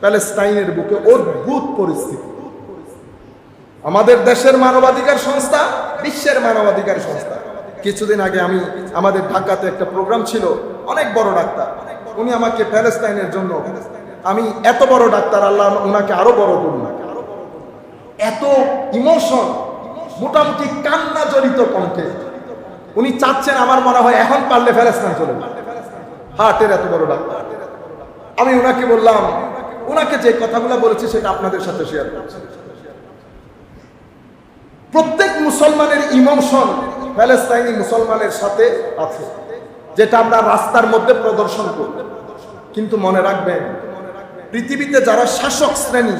প্যালেস্টাইনের বুকে অদ্ভুত পরিস্থিতি। আমাদের দেশের মানবাধিকার সংস্থা, বিশ্বের মানবাধিকার সংস্থা। কিছুদিন আগে আমি আমাদের ঢাকাতে একটা প্রোগ্রাম ছিল, অনেক বড় ডাক্তার। উনি আমাকে প্যালেস্টাইনের জন্য, আমি এত বড় ডাক্তার, আল্লাহ ওনাকে আরও বড় করুন। এত ইমোশন, মোটামুটি কান্না জড়িত কণ্ঠে। উনি চাচ্ছেন আমার মনে হয় এখন পারলে ফেরেস্তান চলে। হার্টের এত বড় ডাক্তার। আমি ওনাকে বললাম ওনাকে যে কথাগুলো বলেছি সেটা আপনাদের সাথে শেয়ার করছি। প্রত্যেক মুসলমানের ইমোশন প্যালেস্তাইনি মুসলমানের সাথে আছে, যেটা আমরা রাস্তার মধ্যে প্রদর্শন করব কিন্তু মনে রাখবেন, পৃথিবীতে যারা শাসক শ্রেণি,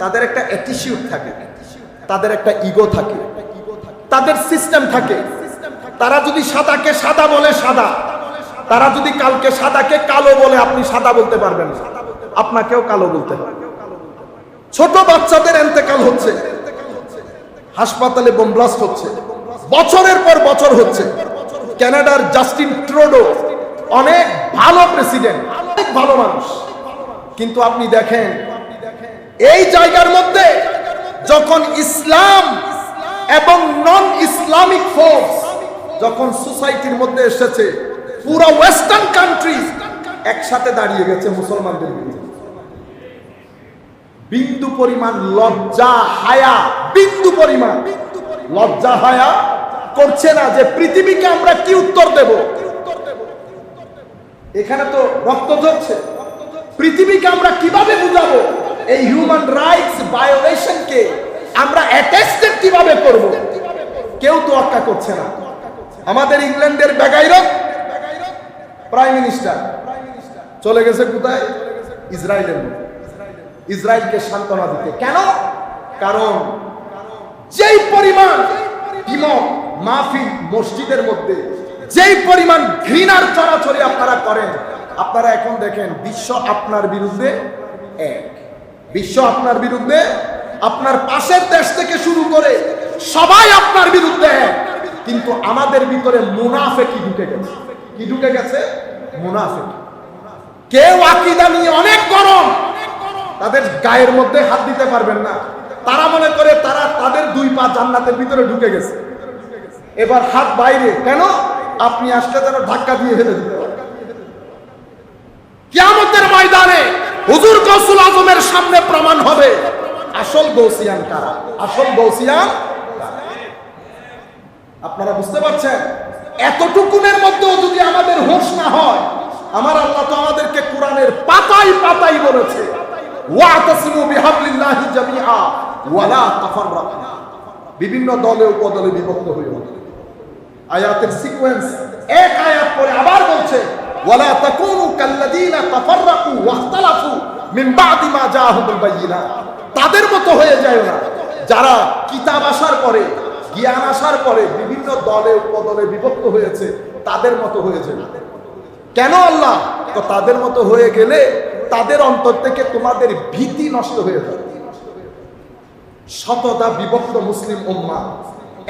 তাদের একটা অ্যাটিটিউড থাকে, তাদের একটা ইগো থাকে, তাদের সিস্টেম থাকে। তারা যদি সাদাকে সাদা বলে সাদা, তারা যদি কালকে সাদাকে কালো বলে আপনি সাদা বলতে পারবেন না। আপনাকেও কালো বলতে হবে ছোট বাচ্চাদের এন্তেকাল হচ্ছে। হাসপাতালে বোম ব্লাস্ট হচ্ছে। বছরের পর বছর হচ্ছে। কানাডার জাস্টিন ট্রোডো অনেক ভালো প্রেসিডেন্ট অনেক ভালো মানুষ। কিন্তু আপনি দেখেন, এই জায়গার মধ্যে যখন ইসলাম এবং নন ইসলামিক ফোর্স যখন সোসাইটির মধ্যে এসেছে, পুরো ওয়েস্টার্ন কান্ট্রি একসাথে দাঁড়িয়ে গেছে মুসলমানদের বিরুদ্ধে বিন্দু পরিমাণ লজ্জা, হায়া, বিন্দু পরিমাণ। লজ্জা, হায়া করছে না যে পৃথিবীকে আমরা কি উত্তর দেব? এখানে তো রক্ত ঝরছে। পৃথিবীকে আমরা কীভাবে বুঝাবো? এই হিউম্যান রাইটস ভায়োলেশনকে আমরা অ্যাটেস্টেড কীভাবে করব? কেউ তো আক্কা করছে না। আমাদের ইংল্যান্ডের বেগাইরত প্রাইম মিনিস্টার চলে গেছে কোথায়? ইসরায়েলের মধ্যে। ইসরায়েলকে সান্ত্বনা দিতে। কেন? কারণ যেই পরিমাণ মাহফিল, মসজিদের মধ্যে যেই পরিমাণ ঘৃণার চরাচরি আপনারা করেন, আপনারা এখন দেখেন বিশ্ব আপনার বিরুদ্ধে এক। বিশ্ব আপনার বিরুদ্ধে, আপনার পাশের দেশ থেকে শুরু করে সবাই আপনার বিরুদ্ধে এক। কিন্তু আমাদের ভিতরে মুনাফে কি ঢুকে গেছে। কি ঢুকে গেছে? মুনাফে কেউ আকিদা নিয়ে অনেক গরম। তাদের গায়ের মধ্যে হাত দিতে পারবেন না। তারা মনে করে তারা তাদের দুই পা জান্নাতের ভিতরে ঢুকে গেছে। এবার হাত বাইরে। কেন? আপনি আসলে যেন ধাক্কা দিয়ে ফেলে দিতে কিয়ামতের ময়দানে হুজুর গৌসুল আজমের সামনে প্রমাণ হবে। আসল গৌসিয়ান কারা? আসল গৌসিয়ান আপনারা বুঝতে পারছেন? এতটুকুনের মধ্যেও যদি আমাদের হোশ না হয়, আমার আল্লাহ তো আমাদেরকে কোরআনের পাতাই পাতাই বলেছে। ওয়াতাসিমু বিহাবলিল্লাহি জামিআ ওয়ালা তাফাররাকু। বিভিন্ন দলে, উপদলে বিভক্ত হয়ে আয়াতের সিকোয়েন্স এক আয়াত পরে আবার বলছে, ওয়ালা তাকুনু কাল্লাযীনা তাফাররাকু ওয়াখতালাফু মিন বাদি মা জাআহুমুল বায়িনাত। তাদের মতো হয়ে যায় না যারা কিতাব আসার পরে, জ্ঞান আসার পরে বিভিন্ন দলে, উপদলে বিভক্ত হয়েছে, তাদের মতো হয়েছে কেন আল্লাহ? তো তাদের মতো হয়ে গেলে তাদের অন্তর থেকে তোমাদের ভীতি নষ্ট হয়ে যাবে। শততা বিভক্ত মুসলিম উম্মা।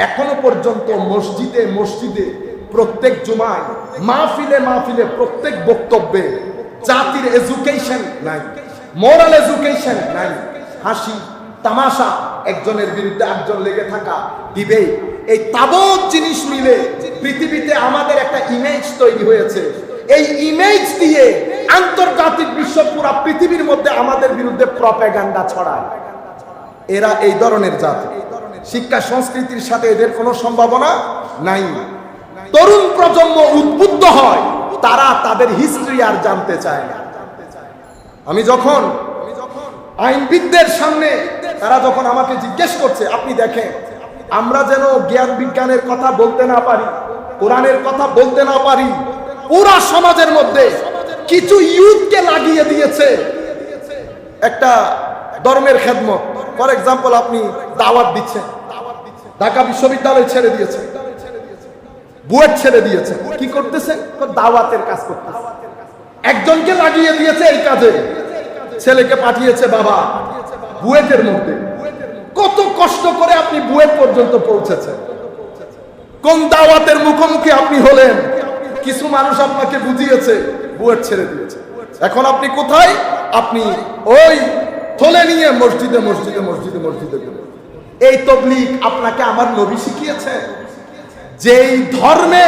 এখনও পর্যন্ত মসজিদে মসজিদে প্রত্যেক জুমায়, মাহফিলে মাহফিলে প্রত্যেক বক্তব্যে জাতির এডুকেশন নাই মোরাল এডুকেশন নাই। হাসি, তামাশা একজনের বিরুদ্ধে একজন লেগে থাকা দিবে। এই তাবৎ জিনিস মিলে পৃথিবীতে আমাদের একটা ইমেজ তৈরি হয়েছে। এই ইমেজ দিয়ে আন্তর্জাতিক বিশ্ব পুরা পৃথিবীর মধ্যে আমাদের বিরুদ্ধে প্রপেগান্ডা ছড়ায়। এরা এই ধরনের জাতি। শিক্ষা, সংস্কৃতির সাথে এদের কোনো সম্ভাবনা নাই। তরুণ প্রজন্ম উদ্বুদ্ধ হয়, তারা তাদের হিস্ট্রি আর জানতে চায় না। আমি যখন আইনবিদদের সামনে তারা যখন আমাকে জিজ্ঞেস করছে, আপনি দেখেন, আমরা যেন জ্ঞান বিজ্ঞানের কথা বলতে না পারি, কোরআনের কথা বলতে না পারি পুরা সমাজের মধ্যে কিছু ইউথকে লাগিয়ে দিয়েছে একটা ধর্মের খেদমত। ফর এক্সাম্পল আপনি দাওয়াত দিচ্ছেন। ঢাকা বিশ্ববিদ্যালয় ছেড়ে দিয়েছেন বুয়েট ছেড়ে দিয়েছেন কি করতেছেন? দাওয়াতের কাজ করতেছে একজনকে লাগিয়ে দিয়েছে এই কাজে। ছেলেকে পাঠিয়েছে বাবা বুয়েটের মধ্যে। কত কষ্ট করে আপনি বুয়েট পর্যন্ত পৌঁছেছেন। কোন দাওয়াতের মুখোমুখি আপনি হলেন? কিছু মানুষ আপনাকে বুঝিয়েছে, বুয়েট ছেড়ে দিয়েছে। এখন আপনি কোথায়? আপনি ওই থলে নিয়ে মসজিদে মসজিদে মসজিদে মসজিদে এই তবলিগ আপনাকে আমার নবী শিখিয়েছে। যেই ধর্মে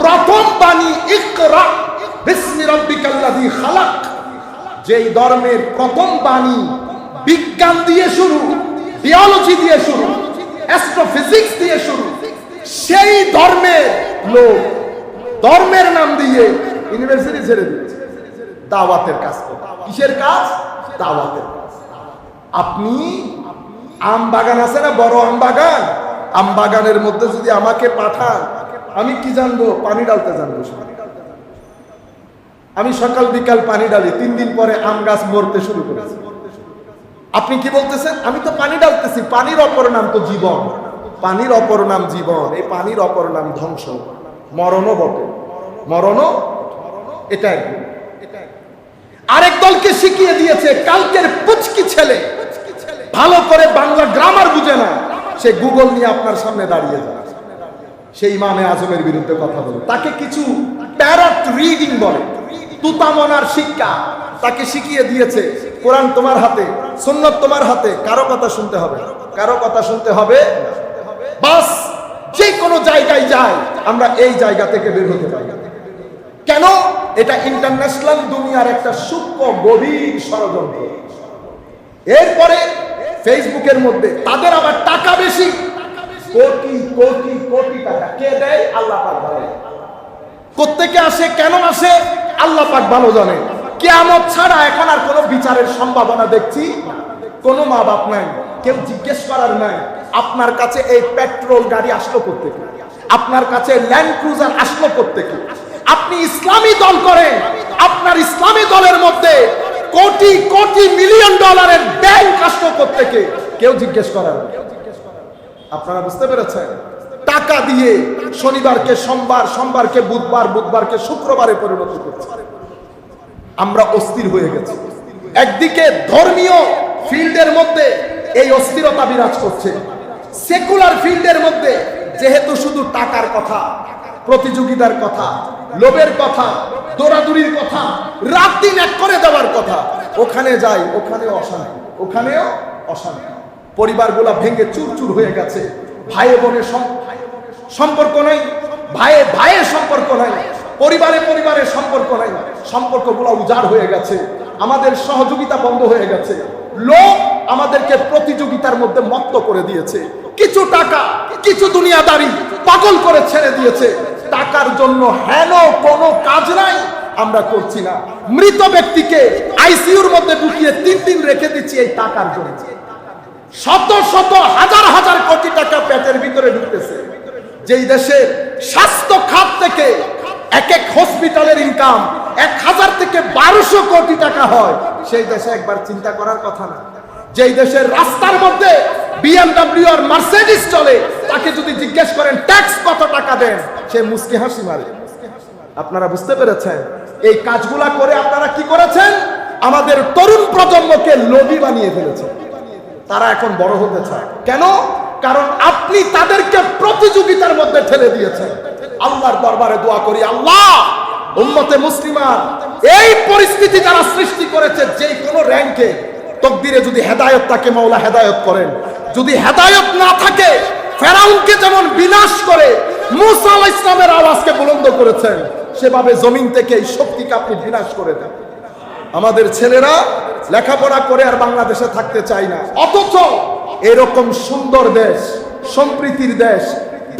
প্রথম বাণী, ইকরা, বিসমি রাব্বিকাল্লাযী খালাক। যেই ধর্মের প্রথম বাণী, বিজ্ঞান দিয়ে শুরু বিয়োলজি দিয়ে শুরু অ্যাস্ট্রোফিজিক্স দিয়ে শুরু, সেই ধর্মের লোক ধর্মের নাম দিয়ে ইউনিভার্সিটি ছেড়ে দিয়েছে দাওয়াতের কাজ। কিসের কাজ? দাওয়াতের কাজ। আপনি আম বাগান আছে না? বড় আম বাগান? আম বাগানের মধ্যে যদি আমাকে পাঠান, আমি কি জানব? পানি ডালতে জানব আমি সকাল বিকাল পানি ডালি তিন দিন পরে আম গাছ মরতে শুরু করেছে। আপনি কি বলতেছেন? আমি তো পানি ডালতেছি পানির অপর নাম তো জীবন। পানির অপর নাম জীবন। এই পানির অপর নাম ধ্বংস। মরণও বটে। মরণও এটাই। আরেক দলকে শিখিয়ে দিয়েছে, কালকের পুচকি ছেলে। ভালো করে বাংলা গ্রামার বুঝে না, সে গুগল নিয়ে আপনার সামনে দাঁড়িয়ে যায়। সেই ইমামে আজমের বিরুদ্ধে কথা বলে। তাকে কিছু প্যারট রিডিং বলে। তুতামনার শিক্ষা। তাকে শিখিয়ে দিয়েছে, কোরআন তোমার হাতে, সুন্নত তোমার হাতে, কারও কথা শুনতে হবে। কারও কথা শুনতে হবে বাস যে কোনো জায়গায় যায়, আমরা এই জায়গা থেকে বের হতে পারি। কেন? এটা ইন্টারন্যাশনাল দুনিয়ার একটা সূক্ষ্ম, গভীর ষড়যন্ত্র। এরপরে ফেসবুকের মধ্যে তাদের আবার টাকা বেশি। কোটি কোটি কোটি টাকা। কে দেয়? আল্লাহ পাক আসে? কেন আসে? আল্লাহ পাক ভালো জানে। কেয়ামত ছাড়া এখন আর কোনো বিচারের সম্ভাবনা দেখছি কোনো মা বাপ নাই। কেউ জিজ্ঞেস করার নাই। আপনার কাছে এই পেট্রোল গাড়ি আসলো করতে আপনার কাছে ল্যান্ড ক্রুজার আসলো করতে আপনি ইসলামী দল করেন, আপনার ইসলামী দলের মধ্যে কোটি কোটি মিলিয়ন ডলারের ব্যাংক আসলো করতে কেউ জিজ্ঞেস করার নাই। আপনারা বুঝতে পেরেছেন? টাকা দিয়ে শনিবারকে সোমবার, সোমবারকে বুধবার, বুধবারকে শুক্রবারে পরিণত করছে। আমরা অস্থির হয়ে গেছি। একদিকে ধর্মীয় ফিল্ডের মধ্যে এই অস্থিরতা বিরাজ করছে। সেকুলার ফিল্ডের মধ্যে যেহেতু শুধু টাকার কথা প্রতিযোগিতার কথা, লোভের কথা, দৌড়াদৌড়ির কথা, রাত দিন এক করে দেওয়ার কথা। ওখানে যাই, ওখানেও অশান্তি ওখানেও অশান্তি। পরিবারগুলা ভেঙে চুরচুর হয়ে গেছে। ভাই বোনের সম্পর্ক নাই। ভাইয়ে ভাইয়ের সম্পর্ক নাই। পরিবারে পরিবারের সম্পর্ক নাই। সম্পর্কগুলো উজাড় হয়ে গেছে। আমাদের সহযোগিতা বন্ধ হয়ে গেছে। লোক আমাদেরকে প্রতিযোগিতার মধ্যে মত্ত করে দিয়েছে। কিছু টাকা, কিছু দুনিয়াদারি পাগল করে ছেড়ে দিয়েছে। টাকার জন্য হেন কোনো কাজ নাই, আমরা করছি না। মৃত ব্যক্তিকে আইসিইউর মধ্যে ঢুকিয়ে তিন দিন রেখে দিচ্ছি এই টাকার জন্য। শত শত হাজার হাজার কোটি টাকা পেটের ভিতরে ঢুকতেছে। যেই দেশের স্বাস্থ্য খাত থেকে এক এক হসপিটালের ইনকাম এক হাজার থেকে বারোশো কোটি টাকা হয়, সেই দেশে একবার চিন্তা করার কথা না। যেই দেশের রাস্তার মধ্যে বিএমডব্লিউ আর মার্সেডিস চলে, তাকে যদি জিজ্ঞেস করেন ট্যাক্স কত টাকা দেন? সে মুস্কি হাসি মারে। আপনারা বুঝতে পেরেছেন? এই কাজগুলা করে আপনারা কি করেছেন? আমাদের তরুণ প্রজন্মকে লোভী বানিয়ে ফেলেছেন তারা এখন বড় হতে চায়। কেন? কারণ আপনি তাদেরকে প্রতিযোগিতার মধ্যে ঠেলে দিয়েছেন। আল্লাহর দরবারে দোয়া করি, আল্লাহ, উম্মতে মুসলিমান, এই পরিস্থিতি যারা সৃষ্টি করেছে যে কোনো র্যাঙ্কে তকদিরে যদি হেদায়ত তাকে মাওলা হেদায়ত করেন। যদি হেদায়ত না থাকে, ফেরাউনকে যেমন বিনাশ করে মুসা আলাইহিস ইসলামের আওয়াজকে বুলন্দ করেছেন। সেভাবে জমিন থেকে এই শক্তিকে আপনি বিনাশ করে দেন। আমাদের ছেলেরা লেখাপড়া করে আর বাংলাদেশে থাকতে চায় না। অথচ এরকম সুন্দর দেশ, সম্প্রীতির দেশ,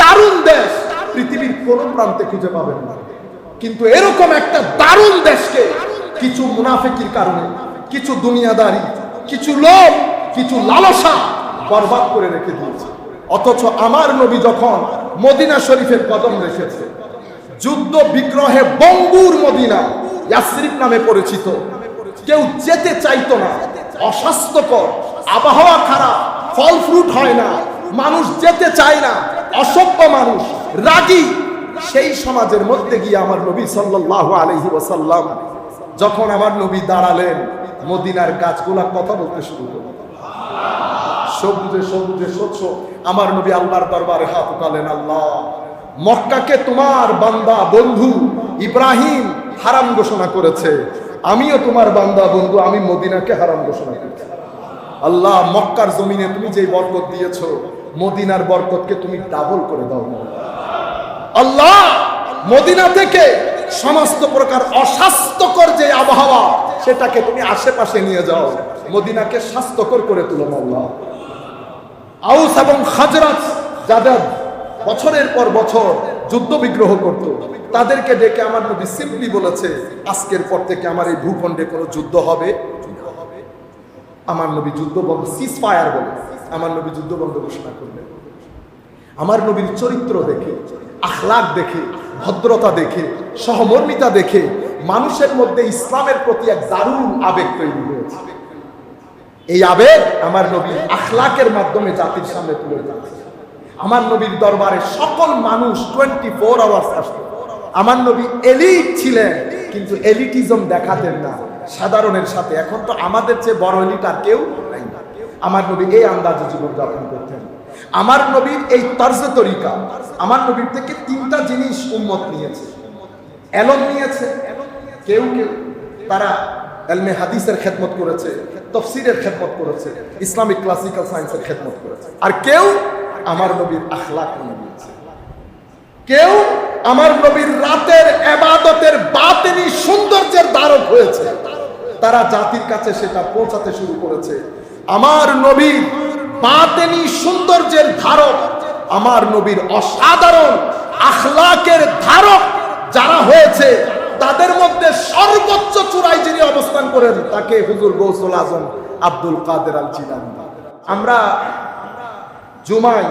দারুণ দেশ পৃথিবীর কোন প্রান্তে খুঁজে পাবেন না। কিন্তু এরকম একটা দারুণ দেশকে কিছু মুনাফিকির কারণে, কিছু দুনিয়াদারি, কিছু লোক কিছু লালসা বরবাদ করে রেখে দিয়েছে। অথচ আমার নবী যখন মদিনা শরীফের কদম রেখেছে। যুদ্ধ বিগ্রহে বঙ্গুর মদিনা ইয়াসরিফ নামে পরিচিত। কেউ যেতে চাইতো না, অস্বাস্থ্যকর, আবহাওয়া খারাপ, ফল ফ্রুট হয় না, মানুষ যেতে চায় না, অসভ্য মানুষ, রাগী। সেই সমাজের মধ্যে গিয়ে আমার নবী সাল্লাল্লাহু আলাইহি ওয়াসাল্লাম যখন আমার নবী দাঁড়ালেন, মদিনার গাছগুলা কথা বলতে শুরু করল সবুজে সবুজে, স্বচ্ছ। আমার নবী আল্লাহর দরবারে হাত উঠালেন, আল্লাহ, মক্কাকে তোমার বান্দা, বন্ধু ইব্রাহিম হারাম ঘোষণা করেছে। আমিও তোমার বান্দা, বন্ধু, আমি মদিনাকে হারাম ঘোষণা করছি। আল্লাহ, মক্কার জমিনে তুমি যেই বরকত দিয়েছ, মদিনার বরকতকে তুমি ডাবল করে দাও। আল্লাহ, মদিনা থেকে সমস্ত প্রকার অস্বাস্থ্যকর যে আবহাওয়া, সেটাকে তুমি আশেপাশে নিয়ে যাও। মদিনাকে স্বাস্থ্যকর করে তুলো মাওলা আউস এবং খাজরাত যাদের বছরের পর বছর যুদ্ধ বিগ্রহ করত, তাদেরকে ডেকে আমার নবী সিম্পলি বলেছে, আজকের পর থেকে আমার এই ভূখণ্ডে কোনো যুদ্ধ হবে? আমার নবী যুদ্ধ বন্ধ সিজ ফায়ার বলে। আমার নবী যুদ্ধ বন্ধ ঘোষণা করলেন। আমার নবীর চরিত্র দেখে, আখলাক দেখে, ভদ্রতা দেখে, সহমর্মিতা দেখে মানুষের মধ্যে ইসলামের প্রতি এক দারুণ আবেগ তৈরি হয়েছে। এই আবেগ আমার নবী আখলাকের মাধ্যমে জাতির সামনে তুলে ধরেছে। আমার নবীর দরবারে সকল মানুষ টোয়েন্টি ফোর আওয়ার্স আসতো। আমার নবী এলিট ছিলেন, কিন্তু এলিটিজম দেখাতেন না। সাধারণের সাথে। এখন তো আমাদের চেয়ে বড় এলিট আর কেউ নাই। আমার নবী এই আন্দাজে জীবন যাপন করতেন। আমার নবীর এই তর্জ তরিকা, আমার নবীর থেকে তিনটা জিনিস উন্মত নিয়েছে। এলম নিয়েছে, কেউ কেউ। তারা এলমে হাদিসের খেদমত করেছে, তফসিরের খেদমত করেছে, ইসলামিক ক্লাসিক্যাল সায়েন্সের খেদমত করেছে। আর কেউ আমার নবীর আখলাক নিয়ে নিয়েছে কেউ আমার নবীর রাতের এবাদতের বাতেনি সৌন্দর্যের দ্বারক হয়েছে। তারা জাতির কাছে সেটা পৌঁছাতে শুরু করেছে। আমার নবীর বাতেনি সৌন্দর্যের ধারক, আমার নবীর অসাধারণ আখলাকের ধারক যারা হয়েছে, তাদের মধ্যে সর্বোচ্চ চূড়ায় যিনি অবস্থান করেন তাকে হুজুর গৌসুল আজম আব্দুল কাদের আল জিলানি। আমরা জুমায়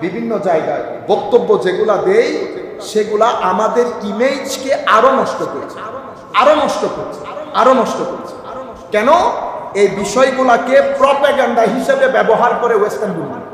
বিভিন্ন জায়গায় বক্তব্য যেগুলা দেই, সেগুলা আমাদের ইমেজকে আরও নষ্ট করছে। আরও নষ্ট করছে। আরও নষ্ট করছে। কেন? এই বিষয়গুলাকে প্রপাগান্ডা হিসেবে ব্যবহার করে ওয়েস্টার্ন দুনিয়া